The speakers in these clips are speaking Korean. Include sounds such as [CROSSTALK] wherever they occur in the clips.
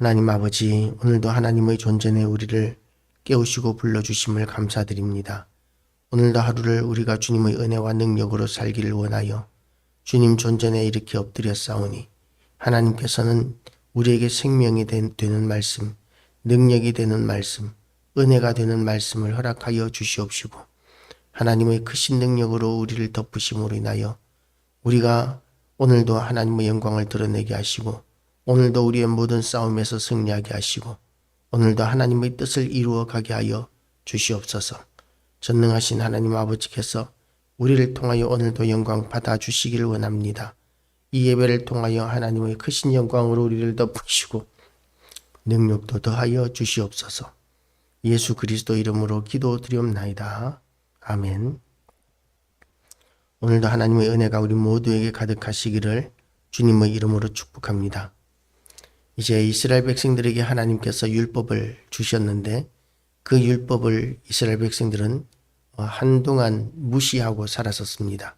하나님 아버지, 오늘도 하나님의 존재에 우리를 깨우시고 불러주심을 감사드립니다. 오늘도 하루를 우리가 주님의 은혜와 능력으로 살기를 원하여 주님 존전에 이렇게 엎드려 싸우니 하나님께서는 우리에게 생명이 된- 되는 말씀, 능력이 되는 말씀, 은혜가 되는 말씀을 허락하여 주시옵시고 하나님의 크신 능력으로 우리를 덮으심으로 인하여 우리가 오늘도 하나님의 영광을 드러내게 하시고 오늘도 우리의 모든 싸움에서 승리하게 하시고 오늘도 하나님의 뜻을 이루어 가게 하여 주시옵소서. 전능하신 하나님 아버지께서 우리를 통하여 오늘도 영광 받아 주시기를 원합니다. 이 예배를 통하여 하나님의 크신 영광으로 우리를 덮으시고 능력도 더하여 주시옵소서. 예수 그리스도 이름으로 기도드리옵나이다. 아멘. 오늘도 하나님의 은혜가 우리 모두에게 가득하시기를 주님의 이름으로 축복합니다. 이제 이스라엘 백성들에게 하나님께서 율법을 주셨는데 그 율법을 이스라엘 백성들은 어, 한동안 무시하고 살았었습니다.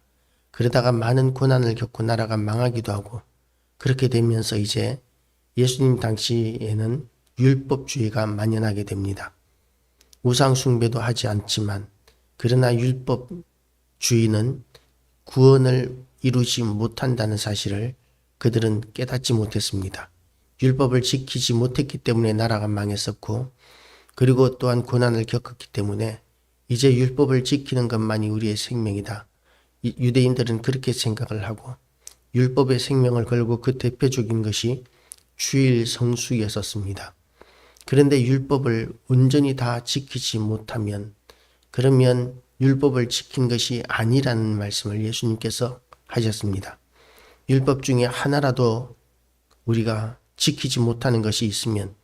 그러다가 많은 고난을 겪고 나라가 망하기도 하고 그렇게 되면서 이제 예수님 당시에는 율법주의가 만연하게 됩니다. 우상숭배도 하지 않지만 그러나 율법주의는 구원을 이루지 못한다는 사실을 그들은 깨닫지 못했습니다. 율법을 지키지 못했기 때문에 나라가 망했었고 그리고 또한 고난을 겪었기 때문에 이제 율법을 지키는 것만이 우리의 생명이다. 이- 유대인들은 그렇게 생각을 하고 율법의 생명을 걸고 그 대표적인 것이 주일 성수였었습니다. 그런데 율법을 온전히 다 지키지 못하면 그러면 율법을 지킨 것이 아니라는 말씀을 예수님께서 하셨습니다. 율법 중에 하나라도 우리가 지키지 못하는 것이 있으면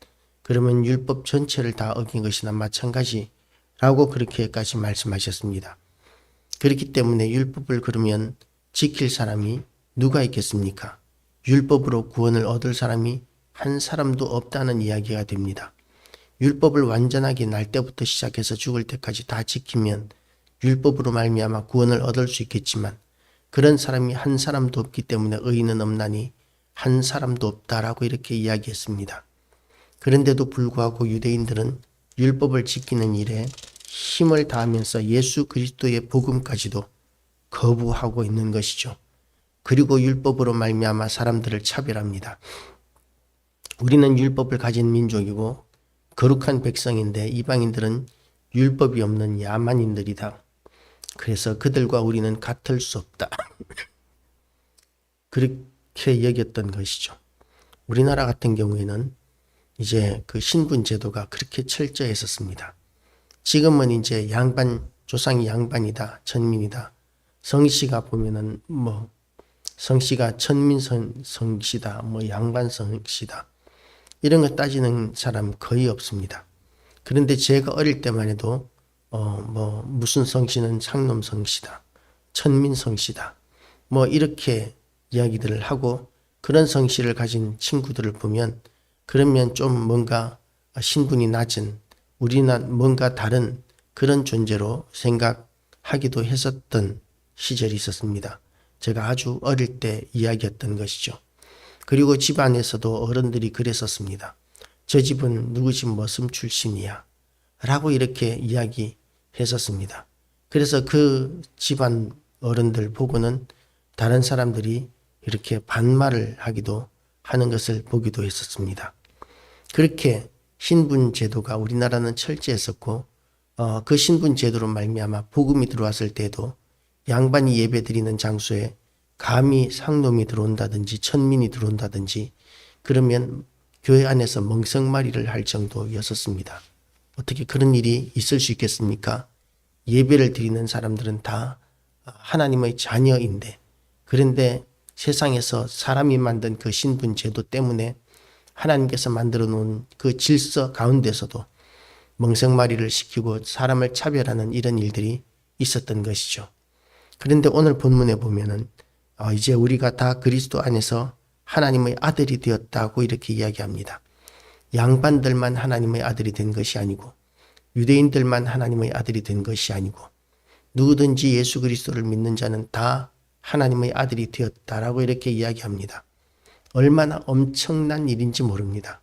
그러면 율법 전체를 다 어긴 것이나 마찬가지라고 그렇게까지 말씀하셨습니다. 그렇기 때문에 율법을 그러면 지킬 사람이 누가 있겠습니까? 율법으로 구원을 얻을 사람이 한 사람도 없다는 이야기가 됩니다. 율법을 완전하게 날 때부터 시작해서 죽을 때까지 다 지키면 율법으로 말미암아 구원을 얻을 수 있겠지만 그런 사람이 한 사람도 없기 때문에 의인은 없나니 한 사람도 없다라고 이렇게 이야기했습니다. 그런데도 불구하고 유대인들은 율법을 지키는 일에 힘을 다하면서 예수 그리스도의 복음까지도 거부하고 있는 것이죠. 그리고 율법으로 말미암아 사람들을 차별합니다. 우리는 율법을 가진 민족이고 거룩한 백성인데 이방인들은 율법이 없는 야만인들이다. 그래서 그들과 우리는 같을 수 없다. [LAUGHS] 그렇게 여겼던 것이죠. 우리나라 같은 경우에는 이제 그 신분 제도가 그렇게 철저했었습니다. 지금은 이제 양반 조상이 양반이다, 천민이다. 성씨가 보면은 뭐 성씨가 천민 성, 성씨다, 뭐 양반 성씨다. 이런 거 따지는 사람 거의 없습니다. 그런데 제가 어릴 때만 해도 어 뭐 무슨 성씨는 상놈 성씨다, 천민 성씨다, 뭐 이렇게 이야기들을 하고 그런 성씨를 가진 친구들을 보면 그러면 좀 뭔가 신분이 낮은 우리나 뭔가 다른 그런 존재로 생각하기도 했었던 시절이 있었습니다. 제가 아주 어릴 때 이야기했던 것이죠. 그리고 집안에서도 어른들이 그랬었습니다. 저 집은 누구 집 머슴 출신이야. 라고 이렇게 이야기했었습니다. 그래서 그 집안 어른들 보고는 다른 사람들이 이렇게 반말을 하기도 하는 것을 보기도 했었습니다. 그렇게 신분 제도가 우리나라는 철저했었고 어, 그 신분 제도로 말미암아 복음이 들어왔을 때도 양반이 예배 드리는 장소에 감히 상놈이 들어온다든지 천민이 들어온다든지 그러면 교회 안에서 멍석마리를 할 정도였었습니다. 어떻게 그런 일이 있을 수 있겠습니까? 예배를 드리는 사람들은 다 하나님의 자녀인데 그런데 세상에서 사람이 만든 그 신분 제도 때문에 하나님께서 만들어 놓은 그 질서 가운데서도 멍석마리를 시키고 사람을 차별하는 이런 일들이 있었던 것이죠. 그런데 오늘 본문에 보면은 어, 이제 우리가 다 그리스도 안에서 하나님의 아들이 되었다고 이렇게 이야기합니다. 양반들만 하나님의 아들이 된 것이 아니고 유대인들만 하나님의 아들이 된 것이 아니고 누구든지 예수 그리스도를 믿는 자는 다 하나님의 아들이 되었다라고 이렇게 이야기합니다. 얼마나 엄청난 일인지 모릅니다.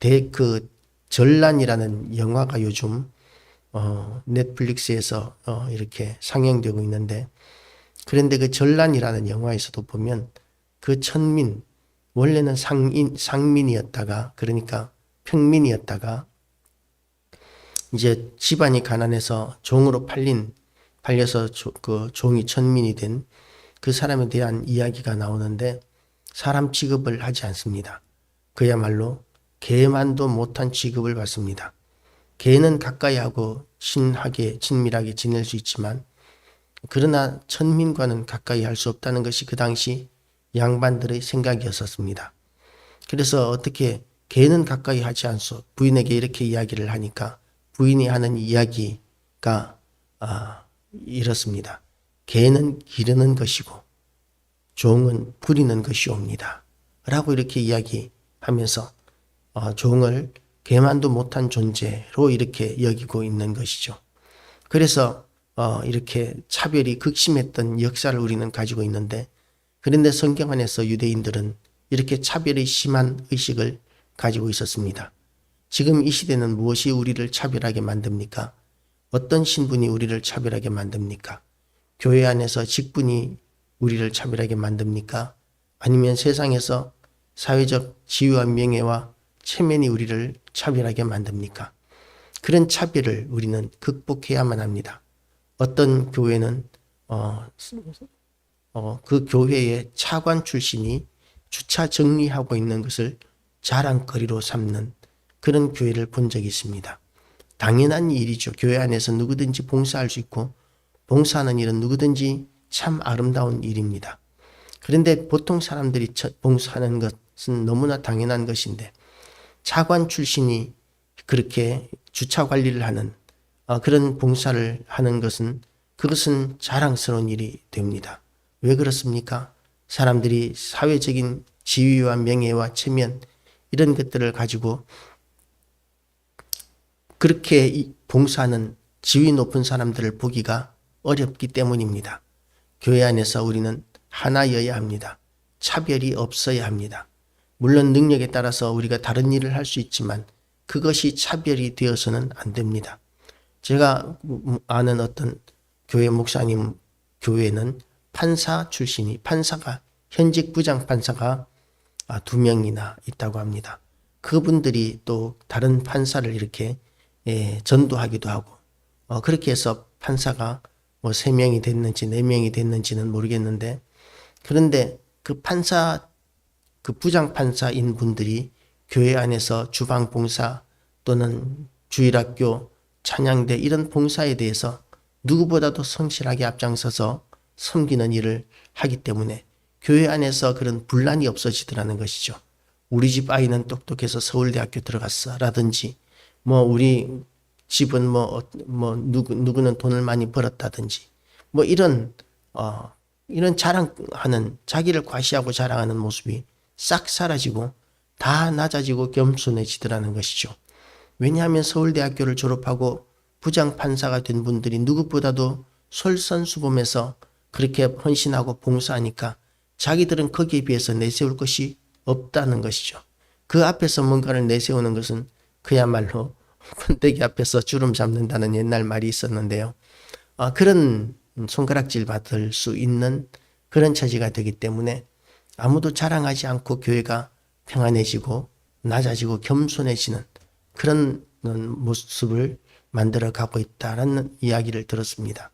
대그 전란이라는 영화가 요즘 어 넷플릭스에서 어 이렇게 상영되고 있는데 그런데 그 전란이라는 영화에서도 보면 그 천민 원래는 상인 상민이었다가 그러니까 평민이었다가 이제 집안이 가난해서 종으로 팔린 팔려서 조- 그 종이 천민이 된 그 사람에 대한 이야기가 나오는데 사람 취급을 하지 않습니다. 그야말로 개만도 못한 취급을 받습니다. 개는 가까이 하고 친하게 친밀하게 지낼 수 있지만 그러나 천민과는 가까이 할 수 없다는 것이 그 당시 양반들의 생각이었었습니다. 그래서 어떻게 개는 가까이 하지 않소 부인에게 이렇게 이야기를 하니까 부인이 하는 이야기가 아, 이렇습니다. 개는 기르는 것이고 종은 부리는 것이옵니다. 라고 이렇게 이야기하면서 어, 종을 개만도 못한 존재로 이렇게 여기고 있는 것이죠. 그래서 어, 이렇게 차별이 극심했던 역사를 우리는 가지고 있는데 그런데 성경 안에서 유대인들은 이렇게 차별이 심한 의식을 가지고 있었습니다. 지금 이 시대는 무엇이 우리를 차별하게 만듭니까? 어떤 신분이 우리를 차별하게 만듭니까? 교회 안에서 직분이 우리를 차별하게 만듭니까? 아니면 세상에서 사회적 지위와 명예와 체면이 우리를 차별하게 만듭니까? 그런 차별을 우리는 극복해야만 합니다. 어떤 교회는 어, 어, 그 교회의 차관 출신이 주차 정리하고 있는 것을 자랑거리로 삼는 그런 교회를 본 적이 있습니다. 당연한 일이죠. 교회 안에서 누구든지 봉사할 수 있고 봉사하는 일은 누구든지 참 아름다운 일입니다. 그런데 보통 사람들이 저- 봉사하는 것은 너무나 당연한 것인데 차관 출신이 그렇게 주차 관리를 하는 어, 그런 봉사를 하는 것은 그것은 자랑스러운 일이 됩니다. 왜 그렇습니까? 사람들이 사회적인 지위와 명예와 체면 이런 것들을 가지고 그렇게 이- 봉사하는 지위 높은 사람들을 보기가 어렵기 때문입니다. 교회 안에서 우리는 하나여야 합니다. 차별이 없어야 합니다. 물론 능력에 따라서 우리가 다른 일을 할 수 있지만 그것이 차별이 되어서는 안 됩니다. 제가 아는 어떤 교회 목사님 교회는 판사 출신이 판사가 현직 부장 판사가 아, 두 명이나 있다고 합니다. 그분들이 또 다른 판사를 이렇게 예, 전도하기도 하고 어, 그렇게 해서 판사가 뭐세 명이 됐는지 네 명이 됐는지는 모르겠는데 그런데 그 판사 그 부장 판사인 분들이 교회 안에서 주방 봉사 또는 주일학교 찬양대 이런 봉사에 대해서 누구보다도 성실하게 앞장서서 섬기는 일을 하기 때문에 교회 안에서 그런 분란이 없어지더라는 것이죠. 우리 집 아이는 똑똑해서 서울대학교 들어갔어 라든지 뭐 우리 집은 뭐, 어- 뭐 누구, 누구는 돈을 많이 벌었다든지 뭐 이런 어, 이런 자랑하는 자기를 과시하고 자랑하는 모습이 싹 사라지고 다 낮아지고 겸손해지더라는 것이죠. 왜냐하면 서울대학교를 졸업하고 부장 판사가 된 분들이 누구보다도 솔선수범해서 그렇게 헌신하고 봉사하니까 자기들은 거기에 비해서 내세울 것이 없다는 것이죠. 그 앞에서 뭔가를 내세우는 것은 그야말로 번데기 앞에서 주름 잡는다는 옛날 말이 있었는데요. 아, 그런 손가락질 받을 수 있는 그런 처지가 되기 때문에 아무도 자랑하지 않고 교회가 평안해지고 낮아지고 겸손해지는 그런 모습을 만들어 가고 있다라는 이야기를 들었습니다.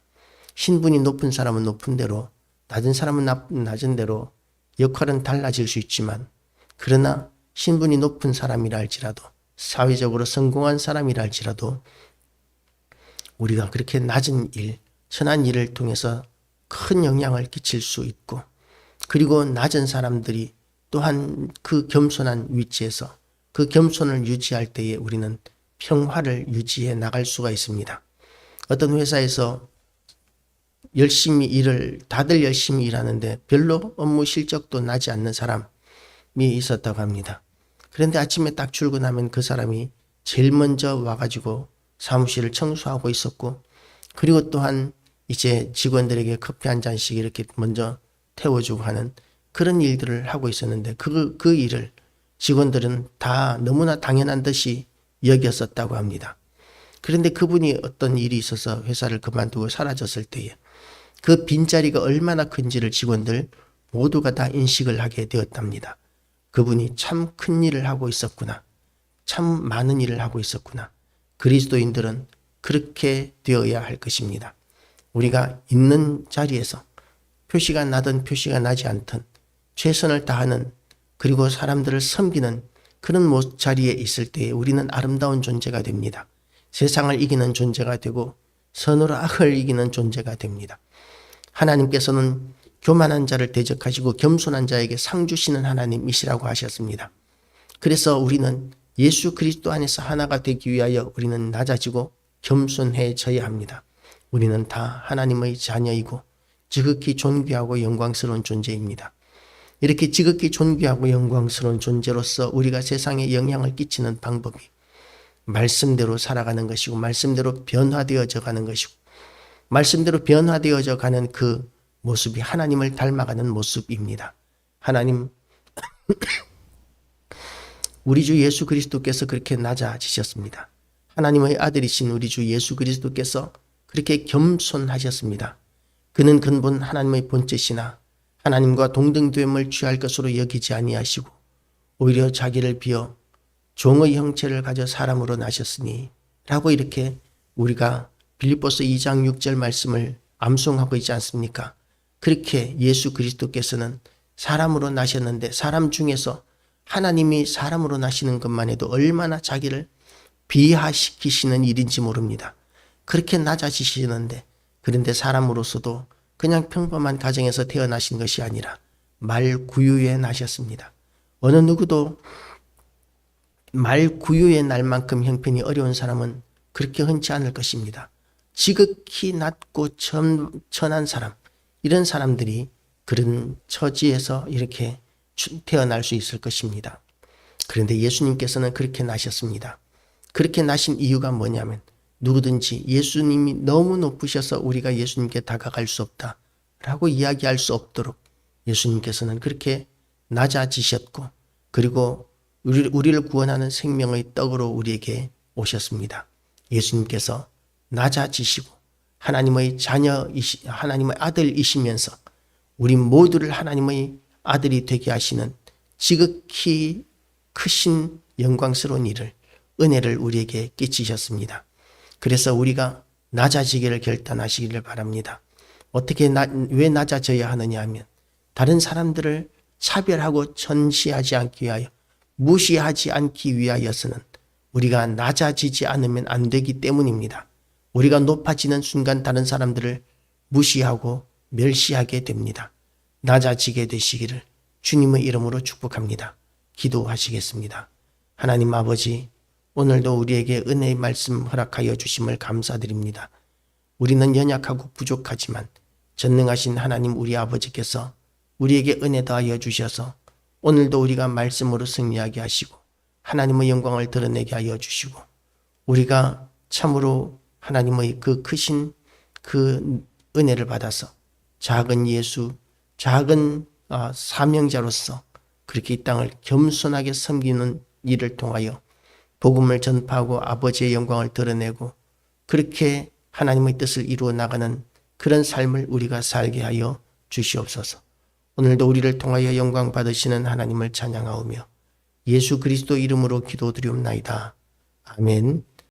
신분이 높은 사람은 높은 대로 낮은 사람은 나- 낮은 대로 역할은 달라질 수 있지만 그러나 신분이 높은 사람이라 할지라도 사회적으로 성공한 사람이라 할지라도 우리가 그렇게 낮은 일, 천한 일을 통해서 큰 영향을 끼칠 수 있고 그리고 낮은 사람들이 또한 그 겸손한 위치에서 그 겸손을 유지할 때에 우리는 평화를 유지해 나갈 수가 있습니다. 어떤 회사에서 열심히 일을 다들 열심히 일하는데 별로 업무 실적도 나지 않는 사람이 있었다고 합니다. 그런데 아침에 딱 출근하면 그 사람이 제일 먼저 와가지고 사무실을 청소하고 있었고 그리고 또한 이제 직원들에게 커피 한 잔씩 이렇게 먼저 태워주고 하는 그런 일들을 하고 있었는데 그, 그 일을 직원들은 다 너무나 당연한 듯이 여겼었다고 합니다. 그런데 그분이 어떤 일이 있어서 회사를 그만두고 사라졌을 때에 그 빈자리가 얼마나 큰지를 직원들 모두가 다 인식을 하게 되었답니다. 그분이 참 큰 일을 하고 있었구나. 참 많은 일을 하고 있었구나. 그리스도인들은 그렇게 되어야 할 것입니다. 우리가 있는 자리에서 표시가 나든 표시가 나지 않든 최선을 다하는 그리고 사람들을 섬기는 그런 모- 자리에 있을 때 우리는 아름다운 존재가 됩니다. 세상을 이기는 존재가 되고 선으로 악을 이기는 존재가 됩니다. 하나님께서는 교만한 자를 대적하시고 겸손한 자에게 상 주시는 하나님이시라고 하셨습니다. 그래서 우리는 예수 그리스도 안에서 하나가 되기 위하여 우리는 낮아지고 겸손해져야 합니다. 우리는 다 하나님의 자녀이고 지극히 존귀하고 영광스러운 존재입니다. 이렇게 지극히 존귀하고 영광스러운 존재로서 우리가 세상에 영향을 끼치는 방법이 말씀대로 살아가는 것이고 말씀대로 변화되어져 가는 것이고 말씀대로 변화되어져 가는 그 모습이 하나님을 닮아가는 모습입니다. 하나님 [COUGHS] 우리 주 예수 그리스도께서 그렇게 낮아지셨습니다. 하나님의 아들이신 우리 주 예수 그리스도께서 그렇게 겸손하셨습니다. 그는 근본 하나님의 본체시나 하나님과 동등됨을 취할 것으로 여기지 아니하시고 오히려 자기를 비어 종의 형체를 가져 사람으로 나셨으니 라고 이렇게 우리가 빌립보서 2장 6절 말씀을 암송하고 있지 않습니까? 그렇게 예수 그리스도께서는 사람으로 나셨는데 사람 중에서 하나님이 사람으로 나시는 것만 해도 얼마나 자기를 비하시키시는 일인지 모릅니다. 그렇게 낮아지시는데 그런데 사람으로서도 그냥 평범한 가정에서 태어나신 것이 아니라 말 구유에 나셨습니다. 어느 누구도 말 구유의 날만큼 형편이 어려운 사람은 그렇게 흔치 않을 것입니다. 지극히 낮고 천, 천한 사람, 이런 사람들이 그런 처지에서 이렇게 주- 태어날 수 있을 것입니다. 그런데 예수님께서는 그렇게 나셨습니다. 그렇게 나신 이유가 뭐냐면 누구든지 예수님이 너무 높으셔서 우리가 예수님께 다가갈 수 없다. 라고 이야기할 수 없도록 예수님께서는 그렇게 낮아지셨고 그리고 우리, 우리를 구원하는 생명의 떡으로 우리에게 오셨습니다. 예수님께서 낮아지시고 하나님의 자녀이시, 하나님의 아들이시면서 우리 모두를 하나님의 아들이 되게 하시는 지극히 크신 영광스러운 일을 은혜를 우리에게 끼치셨습니다. 그래서 우리가 낮아지기를 결단하시기를 바랍니다. 어떻게 나, 왜 낮아져야 하느냐 하면 다른 사람들을 차별하고 전시하지 않기 위하여 무시하지 않기 위하여서는 우리가 낮아지지 않으면 안 되기 때문입니다. 우리가 높아지는 순간 다른 사람들을 무시하고 멸시하게 됩니다. 낮아지게 되시기를 주님의 이름으로 축복합니다. 기도하시겠습니다. 하나님 아버지, 오늘도 우리에게 은혜의 말씀 허락하여 주심을 감사드립니다. 우리는 연약하고 부족하지만 전능하신 하나님 우리 아버지께서 우리에게 은혜 더하여 주셔서 오늘도 우리가 말씀으로 승리하게 하시고 하나님의 영광을 드러내게 하여 주시고 우리가 참으로 하나님의 그 크신 그 은혜를 받아서 작은 예수, 작은 아, 사명자로서 그렇게 이 땅을 겸손하게 섬기는 일을 통하여 복음을 전파하고 아버지의 영광을 드러내고 그렇게 하나님의 뜻을 이루어 나가는 그런 삶을 우리가 살게 하여 주시옵소서. 오늘도 우리를 통하여 영광 받으시는 하나님을 찬양하오며 예수 그리스도 이름으로 기도드리옵나이다. 아멘.